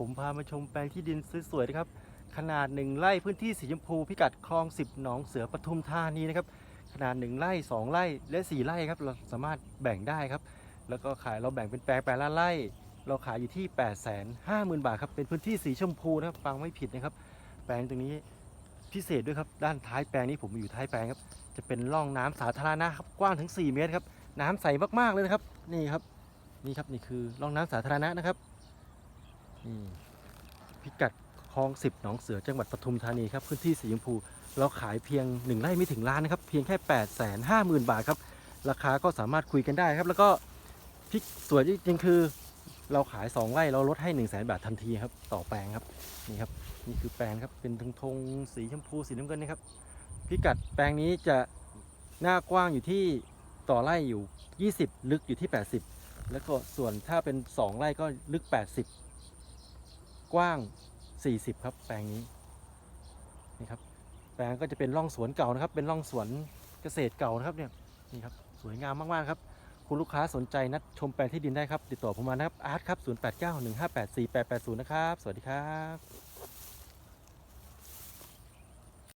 ผมพามาชมแปลงที่ดินสวยๆนะครับ ขนาด 1ไร่พื้นที่สีชมพูพิกัดคลอง 10 หนองเสือปทุมธานีนะครับ ขนาด 1ไร่ 2 ไร่ และ 4 ไร่ครับ เราสามารถแบ่งได้ครับ แล้วก็ขายเราแบ่งเป็นแปลงแปลงละไร่ เราขายอยู่ที่ 8 5 0 0 0 0 บาทครับ เป็นพื้นที่สีชมพูนะครับ ฟังไม่ผิดนะครับ แปลงตรงนี้พิเศษด้วยครับ ด้านท้ายแปลงนี้ผมอยู่ท้ายแปลงครับ จะเป็นร่องน้ำสาธารณะครับ กว้างถึง 4 เมตรครับ น้ำใสมากๆเลยนะครับ นี่ครับ นี่ครับ นี่คือร่องน้ำสาธารณะนะครับ นี่พิกัดคลอง10หนองเสือจังหวัดปทุมธานีครับพื้นที่สีชมพู เราขายเพียง 1ไร่ไม่ถึงล้านนะครับ เพียงแค่ 8 5 0 0 0 0 บาทครับ ราคาก็สามารถคุยกันได้ครับ แล้วก็พิกสวยจริงๆคือ เราขาย 2 ไร่เราลดให้ 1 0 0 0 0แบาททันทีครับ ต่อแปลงครับนี่ครับนี่คือแปลงครับเป็นธงธงสีชมพูสีน้ำเงินนะครับพิกัดแปลงนี้จะหน้ากว้างอยู่ที่ต่อไร่อยู่ 20 ลึกอยู่ที่ 80 แล้วก็ส่วนถ้าเป็น 2 ไร่ก็ลึก 80 กว้าง 40 ครับ แปลงนี้นี่ครับแปลงก็จะเป็นร่องสวนเก่านะครับ เป็นร่องสวนเกษตรเก่านะครับเนี่ยนี่ครับสวยงามมากๆครับ คุณลูกค้าสนใจนัดชมแปลงที่ดินได้ครับ ติดต่อผมมานะครับอาร์ตครับ 0891584880 นะครับ สวัสดีครับ